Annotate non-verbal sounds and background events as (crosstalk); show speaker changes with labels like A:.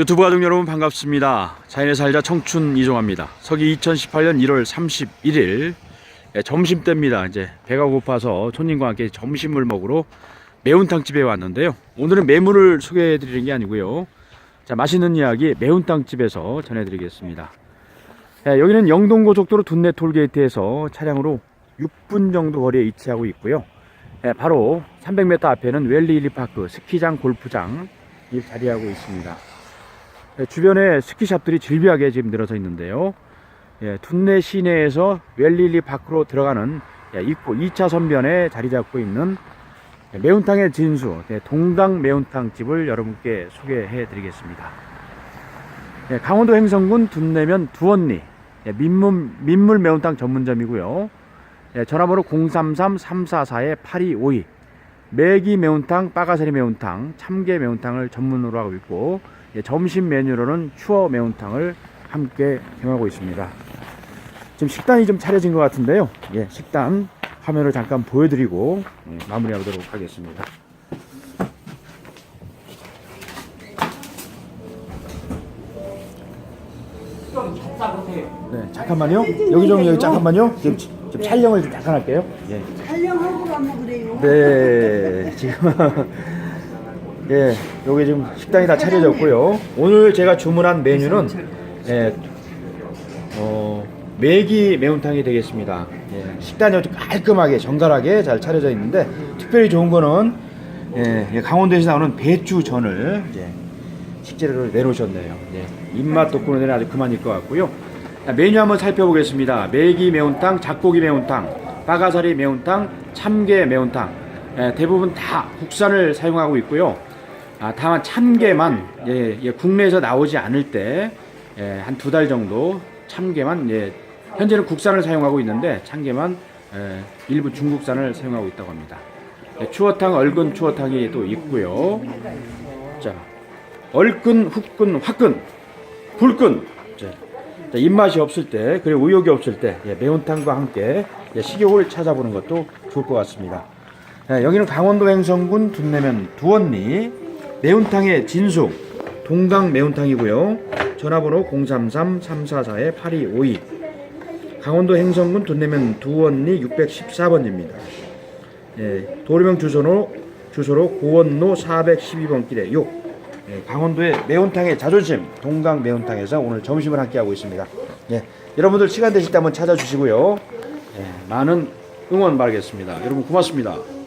A: 유튜브 가족 여러분 반갑습니다. 자연의 살자 청춘 이종합니다. 서기 2018년 1월 31일 예, 점심때입니다. 이제 배가 고파서 손님과 함께 점심을 먹으러 매운탕 집에 왔는데요. 오늘은 매물을 소개해 드리는 게 아니고요. 자, 맛있는 이야기 매운탕 집에서 전해 드리겠습니다. 예, 여기는 영동고속도로 둔내 톨게이트에서 차량으로 6분 정도 거리에 위치하고 있고요. 예, 바로 300m 앞에는 웰리 힐리파크 스키장 골프장 이 자리하고 있습니다. 예, 주변에 스키샵들이 질비하게 지금 늘어서 있는데요. 예, 둔내 시내에서 웰릴리 파크로 들어가는 예, 입구 2차 선변에 자리 잡고 있는 예, 매운탕의 진수 예, 동강 매운탕 집을 여러분께 소개해 드리겠습니다. 예, 강원도 행성군 둔내면 두언니 예, 민물, 민물 매운탕 전문점이고요. 예, 전화번호 033-344-8252 매기 매운탕, 빠가사리 매운탕, 참게 매운탕을 전문으로 하고 있고 예, 점심 메뉴로는 추어 매운탕을 함께 경하고 있습니다. 지금 식단이 좀 차려진 것 같은데요. 예, 식단 화면을 잠깐 보여드리고 예, 마무리하도록 하겠습니다. 네, 잠깐만요. 여기 좀 여기 잠깐만요. 지금, 지금 촬영을 좀 잠깐 할게요. 예.
B: 촬영하고 가면 그래요.
A: 네, 지금 (laughs) 예, 여기 지금 식당이 다 차려졌고요. 오늘 제가 주문한 메뉴는 예, 어, 매기 매운탕이 되겠습니다. 예, 식단이 아주 깔끔하게 정갈하게 잘 차려져 있는데 특별히 좋은 거는 예, 예, 강원도에서 나오는 배추전을 예, 식재료로 내놓으셨네요. 예, 입맛 돋구는 데는 아주 그만일 것 같고요. 자, 메뉴 한번 살펴보겠습니다. 매기 매운탕, 작고기 매운탕, 빠가사리 매운탕, 참게 매운탕. 예, 대부분 다 국산을 사용하고 있고요. 아, 다만 참게만 예, 예, 국내에서 나오지 않을 때 한 두달 정도 참게만 예, 현재는 국산을 사용하고 있는데 참게만 예, 일부 중국산을 사용하고 있다고 합니다. 예, 추어탕, 얼근 추어탕이 또 있고요. 자, 얼근, 훅근, 화근, 불근. 자, 자, 입맛이 없을 때, 그리고 의욕이 없을 때, 예, 매운탕과 함께 예, 식욕을 찾아보는 것도 좋을 것 같습니다. 예, 여기는 강원도 행성군 둔내면 두원리 매운탕의 진수 동강 매운탕이고요. 전화번호 033-344-8252 강원도 행성군 둔내면 두원리 614번지입니다. 예, 도로명 주소로 주소로 고원로 412번 길에 6 예, 강원도의 매운탕의 자존심 동강 매운탕에서 오늘 점심을 함께 하고 있습니다. 예, 여러분들 시간 되실 때 한번 찾아주시고요. 예, 많은 응원 바라겠습니다. 여러분 고맙습니다.